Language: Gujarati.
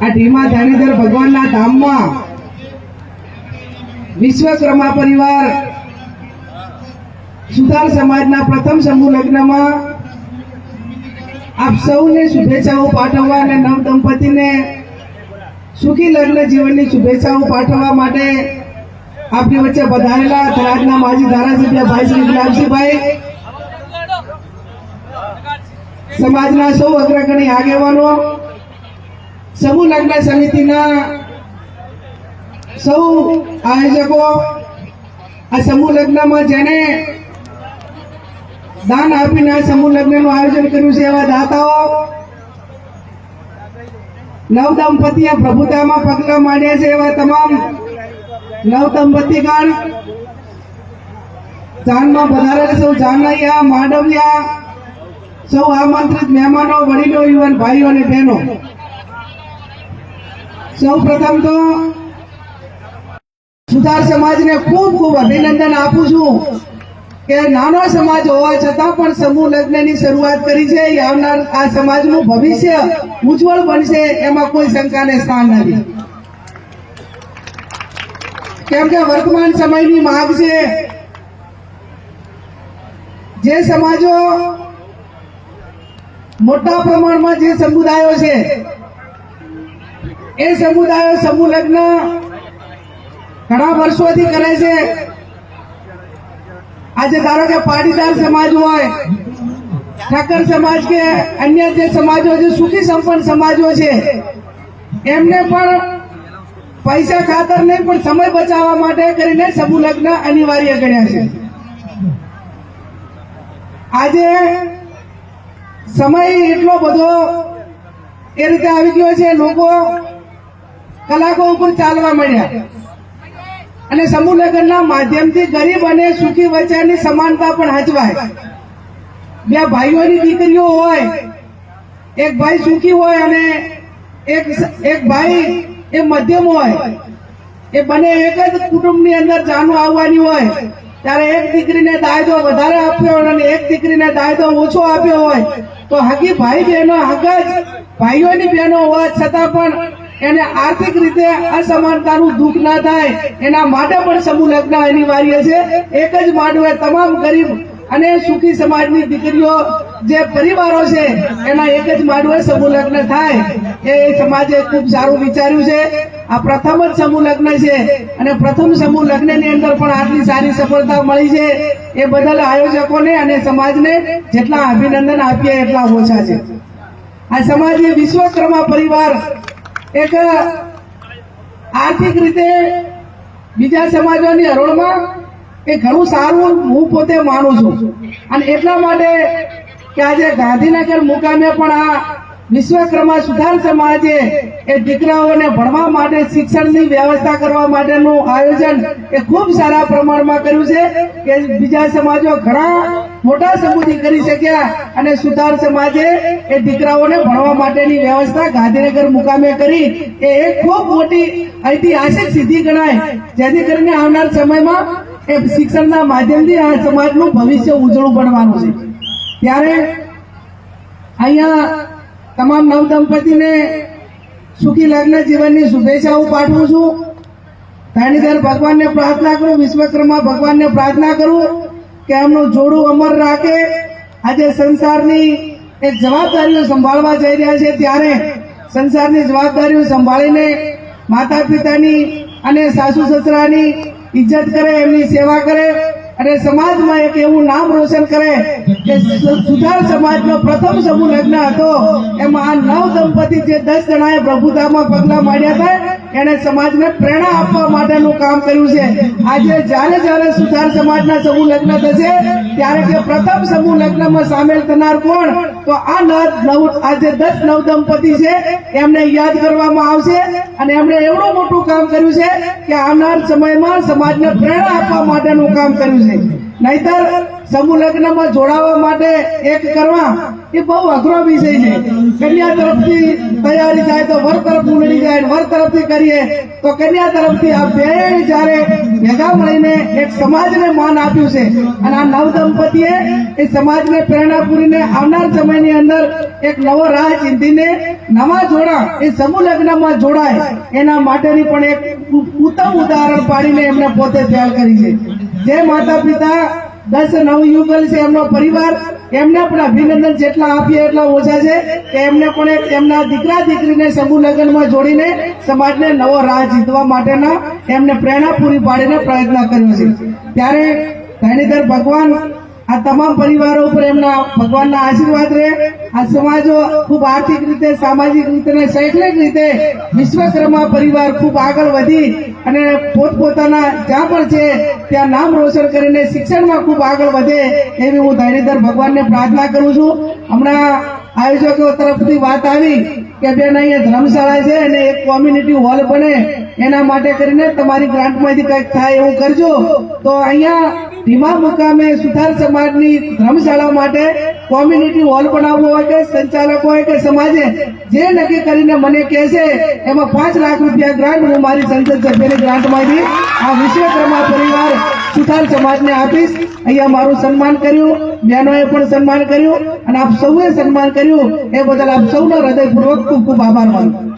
આ ધીમા ધણીધર ભગવાનના ધામમાં વિશ્વકર્મા પરિવાર, સુધાર સમાજના પ્રથમ સમૂહ લગ્નમાં આપ સૌને શુભેચ્છાઓ પાઠવવા અને નવ દંપતીને સુખી લગ્ન જીવનની શુભેચ્છાઓ પાઠવવા માટે આપની વચ્ચે પધારેલા થરાદના માજી ધારાસભ્ય ભાઈ શ્રી ગુલાબસિંહભાઈ સમાજના સૌ અગ્રગણી આગેવાનો સમૂહ લગ્ન સમિતિના સૌ આયોજકો આ સમૂહ લગ્નમાં જેને દાન આપીને આ સમૂહ લગ્નનું આયોજન કર્યું છે એવા દાતાઓ નવ દંપતીએ પ્રભુતામાં પગલા માંડ્યા છે એવા તમામ નવ દંપતીગણ જાનમાં વધારે સૌ જાનૈયા, માંડવિયા, સૌ આમંત્રિત મહેમાનો, વડીલો, યુવાન ભાઈઓ અને બહેનો. સૌ પ્રથમ તો સુધાર સમાજને ખૂબ ખૂબ અભિનંદન આપું છું કે નાનો સમાજ હોવા છતાં પણ સમૂહ લગ્નની શરૂઆત કરી છે. આવનાર આ સમાજનું ભવિષ્ય ઉજ્જવળ બનશે એમાં કોઈ શંકાને સ્થાન નથી. કેમ કે વર્તમાન સમયની માંગ છે જે સમાજો મોટા પ્રમાણમાં જે સમુદાયો છે એ સમુદાયો સમૂહ લગ્ન ઘણા વર્ષોથી કરે છે. આજે ધારો કે પાટીદાર સમાજ હોય, ઠાકર સમાજ કે અન્ય જે સમાજો છે, સુખી સંપન્ન સમાજો છે, એમને પણ પૈસા ખાતર નહીં, પણ સમય બચાવવા માટે કરીને સમૂહ લગ્ન અનિવાર્ય ગણ્યા છે. આજે સમય એટલો બધો એ રીતે આવી ગયો છે, લોકો કલાકો ઉપર ચાલવા મળ્યા. અને સમૂહ લગ્નના માધ્યમથી ગરીબ અને સુખી વચ્ચેની સમાનતા પણ હચવાય. બે ભાઈઓની દીકરીઓ હોય, એક ભાઈ સુખી હોય અને એક એક ભાઈ એ મધ્યમ હોય. એ બંને એક જ કુટુંબની અંદર જાનું આવવાની હોય. ત્યારે એક દીકરીને દાયદો વધારે આપ્યો હોય અને એક દીકરીને દાયદો ઓછો આપ્યો હોય. તો હકી ભાઈ બહેનો હક જ ભાઈઓની બહેનો હોવા છતાં પણ એને આર્થિક રીતે અસમાનતાનું દુઃખ ના થાય, એના માટે પણ સમૂહ લગ્ન અનિવાર્ય છે. એક જ માંડવે તમામ ગરીબ અને સુખી સમાજની દીકરીઓ જે પરિવારો છે, એના એક જ માંડવે સમૂહ લગ્ન થાય. એ સમાજે ખૂબ સારું વિચાર્યું છે. આ પ્રથમ જ સમૂહ લગ્ન છે અને પ્રથમ સમૂહ લગ્નની અંદર પણ આટલી સારી સફળતા મળી છે. એ બદલ આયોજકોને અને સમાજને જેટલા અભિનંદન આપીએ એટલા ઓછા છે. આ સમાજે વિશ્વકર્મા પરિવાર એક આર્થિક રીતે બીજા સમાજોની હરોળમાં એ ઘણું સારું હું પોતે માનું છું. અને એટલા માટે કે આજે ગાંધીનગર મુકામે પણ આ વિશ્વકર્મા સુધાર સમાજે એ દીકરાઓને ભણવા માટે, શિક્ષણની વ્યવસ્થા કરવા માટેનું આયોજન એ ખૂબ સારા પ્રમાણમાં કર્યું છે કે બીજા સમાજો ઘણા મોટા સમૂહથી કરી શક્યા અને સુધાર સમાજે એ દીકરાઓને ભણવા માટેની વ્યવસ્થા ગાંધીનગર મુકામે કરી એ એક ખૂબ મોટી ઐતિહાસિક સિદ્ધિ ગણાય. જેથી કરીને આવનાર સમયમાં એ શિક્ષણના માધ્યમથી આ સમાજનું ભવિષ્ય ઉજળું બનવાનું છે. ત્યારે અહીંયા તમામ નવ દંપતીને સુખી લગ્ન જીવનની શુભેચ્છાઓ પાઠવું છું. ધરણીધર ભગવાનને પ્રાર્થના કરું, વિશ્વકર્મા ભગવાનને પ્રાર્થના કરું કે એમનું જોડું અમર રાખે. આજે સંસારની એક જવાબદારીઓ સંભાળવા જઈ રહ્યા છે. ત્યારે સંસારની જવાબદારીઓ સંભાળીને માતા પિતાની અને સાસુ સસરાની ઇજ્જત કરે, એમની સેવા કરે. અને સમાજમાં એક એવું નામ રોશન કરે કે સુધાર સમાજનો પ્રથમ સમૂહ લગ્ન હતો. એમાં આ નવ દંપતી જે દસ જણાએ પ્રભુતામાં પગલા માંડ્યા હતા એને સમાજને પ્રેરણા આપવા માટેનું કામ કર્યું છે. આજે જ્યારે જ્યારે સુધાર સમાજના સમૂહ લગ્ન થશે, ત્યારે કે પ્રથમ સમૂહ લગ્નમાં સામેલ થનાર કોણ? તો આ નવ આજે દસ નવ દંપતી છે, એમને યાદ કરવામાં આવશે અને એમણે એવડું મોટું કામ કર્યું છે કે આવનાર સમયમાં સમાજને પ્રેરણા આપવા માટેનું કામ કર્યું છે. નહીતર સમૂહ લગ્નમાં જોડાવા માટે એક કરવા, એ બહુ અઘરો વિષય છે. કન્યા તરફથી તૈયારી થાય તો વર તરફ ઉમેરી જાય, વર તરફથી કરીએ તો કન્યા તરફથી આ બે જ્યારે ભેગા મળીને એક સમાજને માન આપ્યું છે. અને આ નવ દંપતીએ એ સમાજને પ્રેરણા પૂરીને આવનાર સમયની અંદર એક નવો રાહ ચિંધીને નવા જોડા, એ સમૂહ લગ્નમાં જોડાય, એના માટેની પણ એક ઉત્તમ ઉદાહરણ પાડીને એમને પોતે તૈયાર કરી છે. જે માતા પિતા દસ નવયુગલ છે એમનો પરિવાર. એમને પણ અભિનંદન જેટલા આપીએ એટલા ઓછા છે કે એમને પણ એક એમના દીકરા દીકરીને સમૂહ લગ્નમાં જોડીને સમાજને નવો રાહ જીતવા માટેના એમને પ્રેરણા પૂરી પાડીને પ્રયત્ન કર્યો છે. ત્યારે ધણીધર ભગવાન આ તમામ પરિવારો ઉપર એમના ભગવાનના આશીર્વાદ રહે. આ સમાજો ખૂબ આર્થિક રીતે, સામાજિક રીતે અને શૈક્ષણિક રીતે વિશ્વકર્મા પરિવાર ખૂબ આગળ વધી અને પોતપોતાના જ્યાં પણ છે, ત્યાં નામ રોશન કરીને શિક્ષણમાં ખૂબ આગળ વધે એવી હું ધરણીધર ભગવાનને પ્રાર્થના કરું છું. હમણાં આયોજકો તરફથી વાત આવી કે બેન અહીંયા ધર્મશાળા છે અને એક કોમ્યુનિટી હોલ બને. એના માટે કરીને તમારી ગ્રાન્ટમાંથી કંઈક થાય એવું કરજો. તો અહીંયા ધીમા મુકામે સુથાર સમાજની ધર્મશાળા માટે કોમ્યુનિટી હોલ બનાવવો હોય કે સંચાલકો હોય કે સમાજે જે નક્કી કરીને મને કહેશે, એમાં પાંચ લાખ રૂપિયા ગ્રાન્ટ હું મારી સંસદ સભ્યની ગ્રાન્ટમાંથી આ વિશ્વકર્મા પરિવાર સુથાર સમાજને આપીશ. અહીંયા મારું સન્માન કર્યું બહેનોએ પણ સન્માન કર્યું, અને આપ સૌએ સન્માન કર્યું. એ બદલ આપ સૌનો હૃદયપૂર્વક ખૂબ ખૂબ આભાર માનું